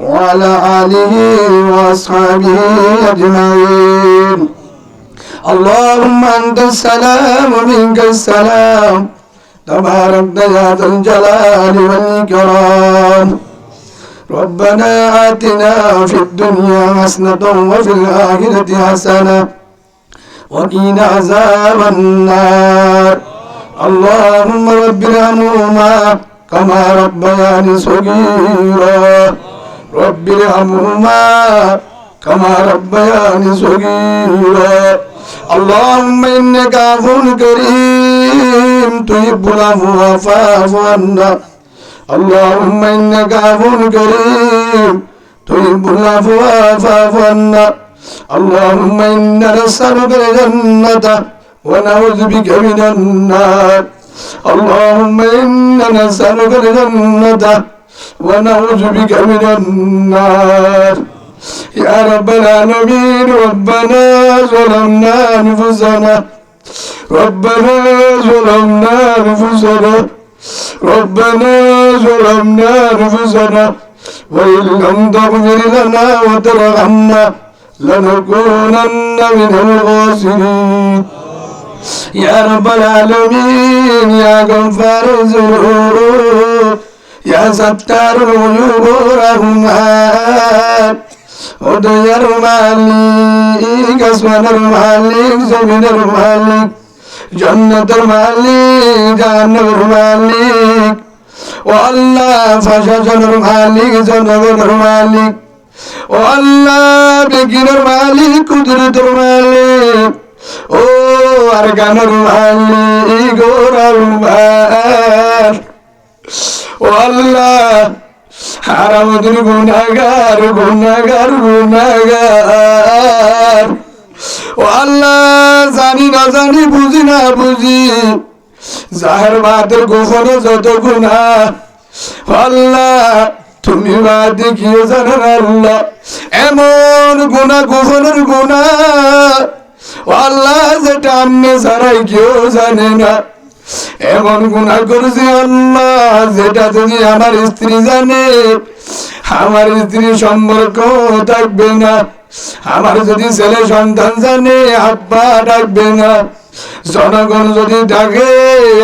وعلى آله وأصحابه أجمعين. اللهم أنت السلام ومنك السلام. تبارك يا ذا الجلال والإكرام. ربنا آتنا في الدنيا حسنة وفي الآخرة حسنة وقنا عذاب النار. اللهم رب ارحمهما كما ربياني صغيرا. رب ارحمهما كما ربياني صغيرا. اللهم إنك عفو كريم تحب العفو فاعف عنا. اللهم إنك عفو كريم تحب العفو فاعف عنا. اللهم إنا نسألك الجنة ونعوذ بك من النار. اللهم إنا نسألك الجنة ونعوذ بك من النار. يا رب العالمين ربنا ظلمنا أنفسنا. ربنا ظلمنا أنفسنا. ربنا ظلمنا أنفسنا. وإن لم تغفر لنا وترحمنا لنكونن من الخاسرين. يا رب العالمين يا غفار الذنوب. يا ستار العيوب رحمن ودير مالك اسمن المالك زمن المالك جنة المالك جهنم المالك والله فشجر المالك جنة المالك والله بكر المالك قدرة المالك ও আর গানের মালিক গোরাল মার ও আল্লাহ, আর আমাদের গুনাগার গুনাগার গুনাগার ও আল্লাহ, জানি না, জানি, বুঝি না, বুঝি, যাহার বাদের গোপনে যত গুণা আল্লাহ, তুমি মা দেখিয়ে জানেন আল্লাহ, এমন গুণা গোপনের গুণা আল্লাহ, যেটা আমনে ছাড়াই কেউ জানে না। এমন গুণা করছি আল্লাহ, যেটা যদি আমার স্ত্রী জানে। আমার স্ত্রী সম্পর্ক থাকবে না। আমার যদি ছেলে সন্তান জানে, আব্বা ডাকবে না। জনগণ যদি ডাকে,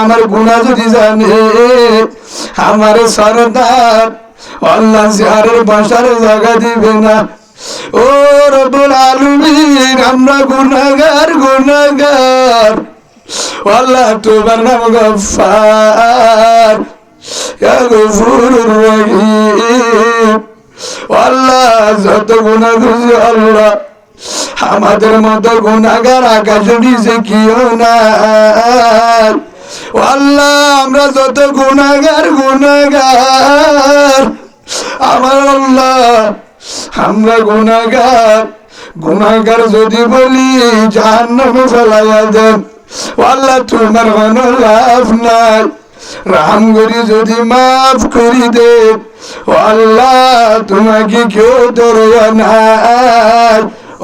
আমার গুণা যদি জানে। আমার সরদার আল্লাহ চেয়ারের বাসার জায়গা দিবে না। ও রবুল আলমিন, আমরা গুনাগার গুনাগার আল্লাহ তোমার নাম গফার গফুরুর রহিম আল্লাহ যত গুনাহ করছি আল্লাহ আমাদের মতো গুনাগার আকাশে নিচে কিও না আল্লাহ আমরা যত গুনাগার গুনাগার আমার আল্লাহ আমরা গুনাগার গুনাগার যদি বলি, জাহান্নামে ফেলাইয়া দেন। আল্লাহ তোমার কোনো লাভ নাই। রাম করি যদি মাফ করি দে আল্লাহ তোমাকে কেউ ধরিয়া নাই।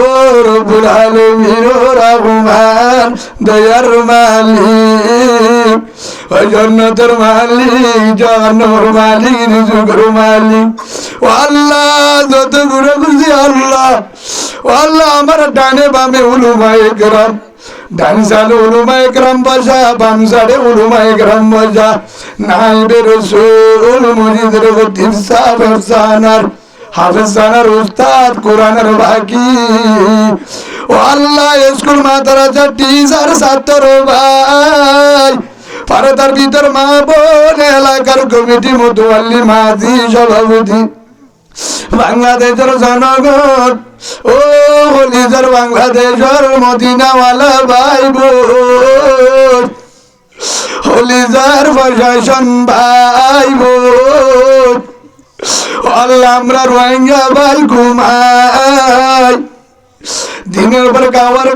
ও রবুল আলমিন, ও রহমান, দয়ার মালিক ওই জন্নতের মালিক, জাহান্নামের মালিক, রিজুকের মালিক। ও আল্লাহ, যত গুণা করছি আল্লাহ, ও আল্লাহ আমার ডানে বামে উলুমায়ে গ্রাম ডান সালে উলুমায়ে গ্রাম বসা বাম সালে উলুমায়ে গ্রাম বসা নাইবে রসুল মুজিদের গতির সাহেব সানার হাফেজানার উস্তাদ কোরআনের বাকি। ও আল্লাহ স্কুল মাদ্রাসা টিচার ছাত্র ভাই। ভারতের ভিতর মা বোন, এলাকার কমিটি মতুয়াল্লি মাঝি, সভাপতি। বাংলাদেশের জনগণ ও হলিজার বাংলাদেশের মদিনাওয়ালা ভাই বোন। হলিজার প্রশাসন ভাই বোন। আল্লাহ আমরা রোহিঙ্গা ভাই ঘুমাই। দিনের পর খাবার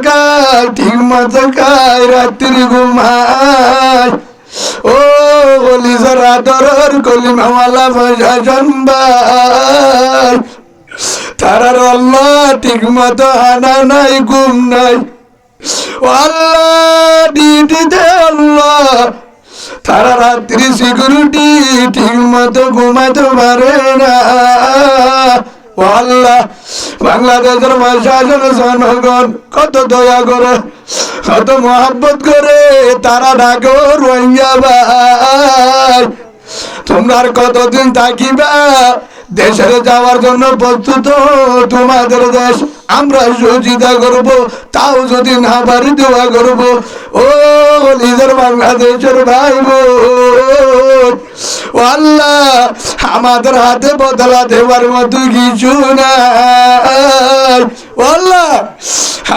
ঠিক মতো রাত্রি ঘুমাই। ও বলি আদরের কলিমাওয়ালা প্রশাসন ভাই। তারার আল্লাহ ঠিক মতো আনা নাই, ঘুম নাই। আল্লাহ, ডিউটিতে আল্লাহ। তারা রাত্রি সিকিউরিটি ঠিক মতো ঘুমাতে পারে না। বাংলাদেশের প্রশাসন, জনগণ কত দয়া করে, কত মহাব্বত করে তারা ডাকো রোহিঙ্গা ভাই। তোমরা কতদিন থাকিবা? দেশে যাওয়ার জন্য প্রস্তুত তোমাদের দেশ। আমরা সহযোগিতা করব, তাও যদি না পারি দোয়া করব। ও নিজের বাংলাদেশের ভাই ও আল্লাহ, আমাদের হাতে বদলা দেওয়ার মতো কিছু আল্লাহ,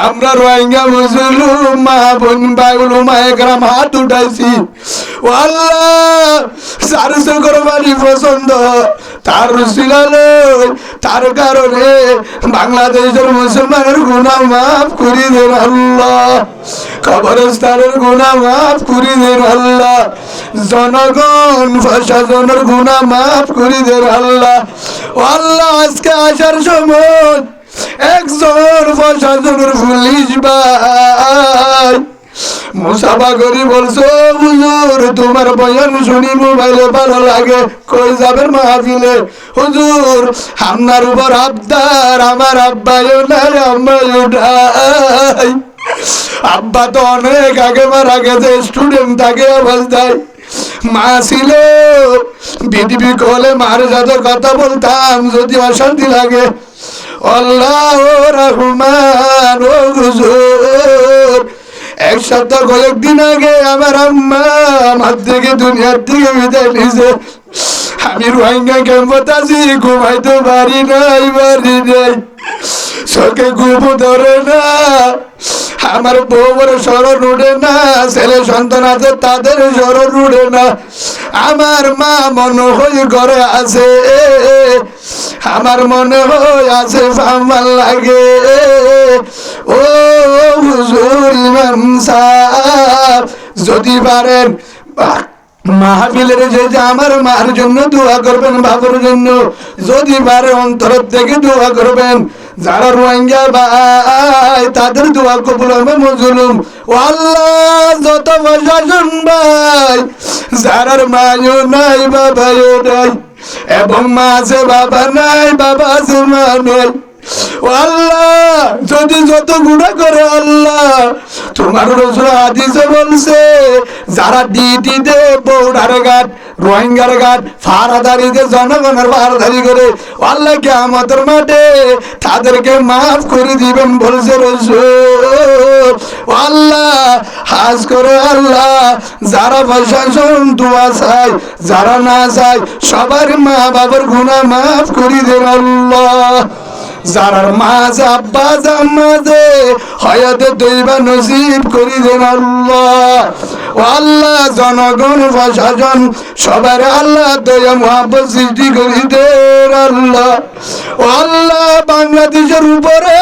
আমরা রোহিঙ্গা মুসলিম মা বোন বাইগুলো মায়েকরাম হাত উঠাইছি। আল্লাহ চারশো কোরবানি পছন্দ, তার রুসিলালে তার কারণে বাংলাদেশের মুসলমানের গুণা মাফ করি দেন আল্লাহ। কবরস্থানের গুণা মাফ করি দেন আল্লাহ। জনগণ, প্রশাসনের গুণা মাফ করি দেন আল্লাহ। আল্লাহ, আজকে আসার সময় একজন প্রশাসনের পুলিশ ভাই মুসাফা করি বলছো, হুজুর, তোমার বয়ান শুনি মোবাইলে ভালো লাগে। কই যাবেন মাহফিলে? হুজুর, আপনার উপর আবদার, আমার আব্বাইও নাই আম্মাইও নাই। আব্বা তো অনেক আগে মারা গেছে স্টুডেন্ট থাকে অবস্থায় মা ছিল বিডিবি কলে মার সাথে কথা বলতাম, যদি অশান্তি লাগে। আল্লাহ রহমান সপ্তাহ কয়েকদিন আগে আমার আম্মা, আমার থেকে দুনিয়ার থেকে বিদায় নিছে। আমি রোহিঙ্গা ক্যাম্পত আছি ঘুমাইতে পারি নাই পারি নাই। চোখে ঘুম ধরে না। আমার বউর স্মরণ উঠে না, ছেলে সন্তান আছে, তাদের স্মরণ উঠে না। আমার মা মনে হয় ঘরে আছে। আমার মনে হয় আছে আমার লাগে। ও হুজুর ইমাম সাহেব, যদি পারেন মাহফিলের যে আমার মার জন্য দোয়া করবেন, বাবুর জন্য, যদি পারে অন্তর থেকে দোয়া করবেন, যারা রোহিঙ্গা ভাই, তাদের দোয়া কবুল হবে মজলুম। ও আল্লাহ, যত প্রশাসন ভাই, যারার মায়ও নাই বাবাও নাই। এবং মা আছে বাবা নাই বাবা যে মা আল্লাহ, যদি যত গুণা করে আল্লাহ, তোমার বলছে, যারা ডিটি দে বৌডার ঘাট রোহিঙ্গার ফারাদারিতে জনগণের ফারাদারি করে আমাদের মাঠে তাদেরকে মাফ করে দিবেন বলছে রসুল। আল্লাহ, হাজ করে আল্লাহ, যারা প্রশাসন দোয়া চায়, যারা না চায়, সবার মা বাবার গুণা মাফ করে দেন আল্লাহ। যারার মাঝে আব্বা জামাজে হয়াতে দইবা নসিব করি দেন আল্লাহ। ও আল্লাহ, জনগণ, প্রশাসন, সবার আল্লাহ দয়া, মহাব্বত সৃষ্টি করি দেন আল্লাহ। ও আল্লাহ, বাংলাদেশের উপরে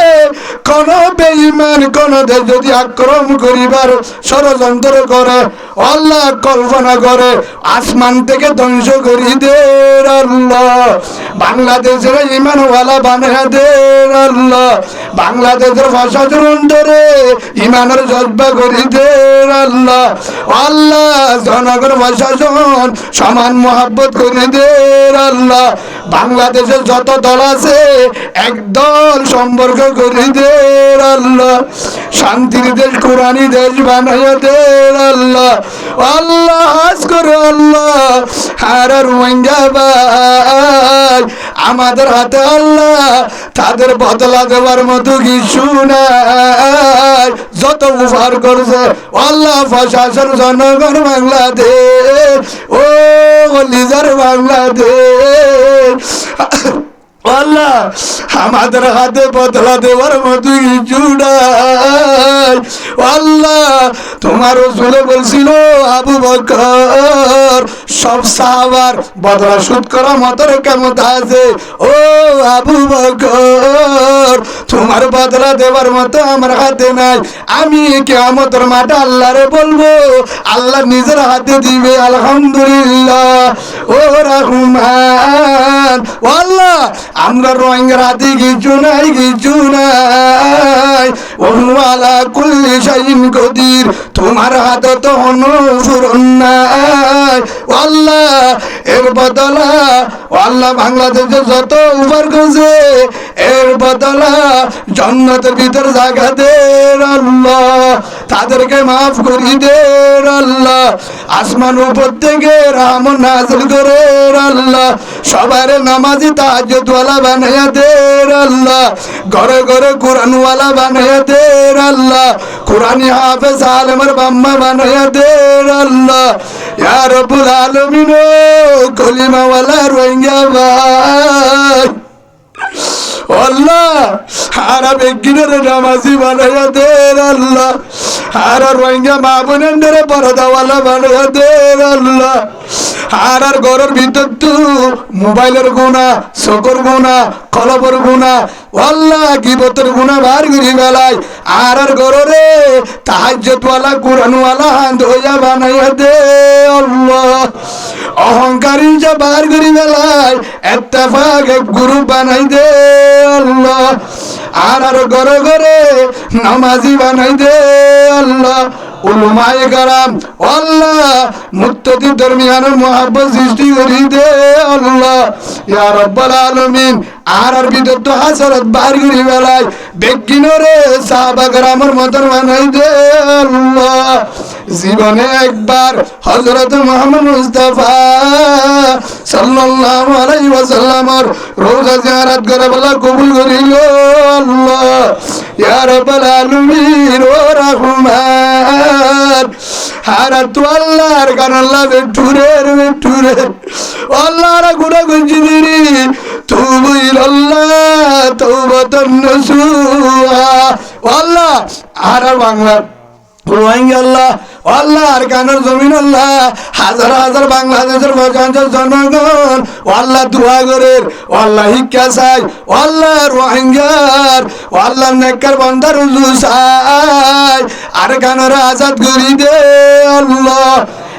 কোন বেঈমান, কোন দেশ যদি আক্রমণ করিবার ষড়যন্ত্র করে আল্লাহ কল্পনা করে, আসমান থেকে ধ্বংস করি দেন আল্লাহ। বাংলাদেশের ইমানওয়ালা বানিয়ে দেন আল্লাহ। বাংলাদেশের প্রশাসন অন্তরে ইমানের জজ্বা করি দেন আল্লাহ। আল্লাহ, জনগণ, প্রশাসন, সমান মহাব্বত করে দেন আল্লাহ। বাংলাদেশের যত দল আছে একদল সম্পর্ক করে দেন আল্লাহ। শান্তির দেশ কোরআনি দেশ, বানাইয়া দেন আল্লাহ। আল্লাহ হাজ করে আল্লাহ। আর রোহিঙ্গা আমাদের হাতে আল্লাহ। তাদের বদলা দেওয়ার মতো কিছু নাই। যত উপহার করছে আল্লাহ প্রশাসন, জনগণ, বাংলাদেশ। ও লিজার বাংলাদেশ। আল্লাহ, আমাদের হাতে বদলা দেওয়ার মতো আল্লাহ, তোমার রসুলে বলছিল, আবু বকর, সব সাহাবার বদলা শুট করা মতর কেমন আছে? ও আবু বকর, তোমার বদলা দেওয়ার মতো আমার হাতে নাই। আমি কে কেমতর মাঠে আল্লাহরে বলব, আল্লাহ নিজের হাতে দিবে, আলহামদুলিল্লাহ। ও রহমান আল্লাহ আমরা রোহিঙ্গারা দিঘি কিছু নাই কিছু নাই। ওয়ালা কুল্লি শাইন কদির। তোমার হাতে তো অনুসরণ নাই। আল্লাহ, এর বদলা আল্লাহ বাংলাদেশে যত উপার করছে এর বদলা জন্নতের ভিতর জায়গা দে আল্লাহ। তাদেরকে মাফ করি দে আল্লাহ। আসমান উপর থেকে রাম নাজল করে আল্লাহ। সবার নামাজি তাহাজ্জুদওয়ালা বানাইয়া দে আল্লাহ। ঘরে ঘরে কোরআনওয়ালা বানাইয়া দে আল্লাহ কোরআনি হাফেজ আলেমের বাম্মা বানাইয়া দে আল্লাহ ইয়া রব্বুল আলামিন কলিমাওয়ালা রোহিঙ্গা ভাই। আল্লাহ, হারা বেগিনের নামাজি বানাইয়া দে আল্লাহ হারা রোহিঙ্গা মা বোনের পরদাওয়ালা বানাইয়া দে আল্লাহ হারার ঘরের ভিতর তু মোবাইলের গুণা, চোখর গুণা, কলবর গুণা আল্লাহ গিবতের গুণা বার করি বেলায়। আরার ঘরে তাহাজ্জতওয়ালা কোরআনওয়ালা হাত হইয়া বানাইয়া দে আল্লাহ। অহংকারী যা বার করি বেলায় এত্তেফাক গ্রুপ বানাই দে আল্লাহ। আর আর ঘরে ঘরে নামাজি বানাই দে আল্লাহ। উলমায়ে কারাম, আল্লাহ মুত্তকি দরমিয়ানের মহাব্বত সৃষ্টি করি দে, আল্লাহ। ইয়া রাব্বাল আলামিন, আর আর ভিতর তো হাসরত বার করি বেলায়, বেগিনরে সাহাবা গ্রামের মতন বানাই দে, আল্লাহ। জীবনে একবার হযরত মুহাম্মদ মুস্তাফা সাল্লাল্লাহু আলাইহি ওয়াসাল্লামর রোজা জিয়ারত করে বলা কবুল করিল, আল্লাহ। ইয়া رب العالمين ورحمن রহমান। হারা তো আল্লাহর গান, আল্লাহ বেঠুরের বেঠুরের আল্লাহর গুণা গুঞ্জি দিরি তুবু ইলাল্লাহ তওবাতান নসুহা আল্লাহ আর বাংলা রোহিঙ্গা আল্লাহ আল্লাহ। আর কানের জমিন আল্লাহ। হাজার হাজার বাংলাদেশের পঞ্চাশ জনগণ। আল্লাহ দোয়া করের আল্লাহ শিক্ষা চাই আল্লাহ রোহিঙ্গার আল্লাহ নেকর বন্ধার চাই। আর কানের আজাদ করি দে আল্লাহ।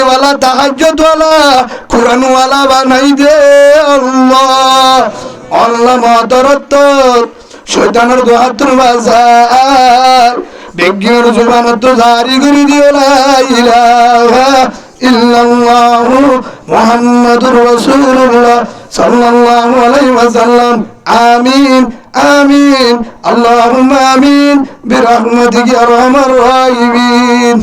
নামাজিওয়ালা তাহাজ্জতওয়ালা কোরআনওয়ালা বানাই দে আল্লাহ। আল্লাহ মদরত্ব শৈতানের গোহাতুর বাজার, বিজ্ঞানের জুবানত জারি করে দিও ইল্লাল্লাহু মুহাম্মাদুর রাসূলুল্লাহ সাল্লাল্লাহু আলাইহি ওয়াসাল্লাম। আমিন আমিন, আল্লাহুম্মা আমিন, বিরহমাতিকা আরহামার রাহিমিন।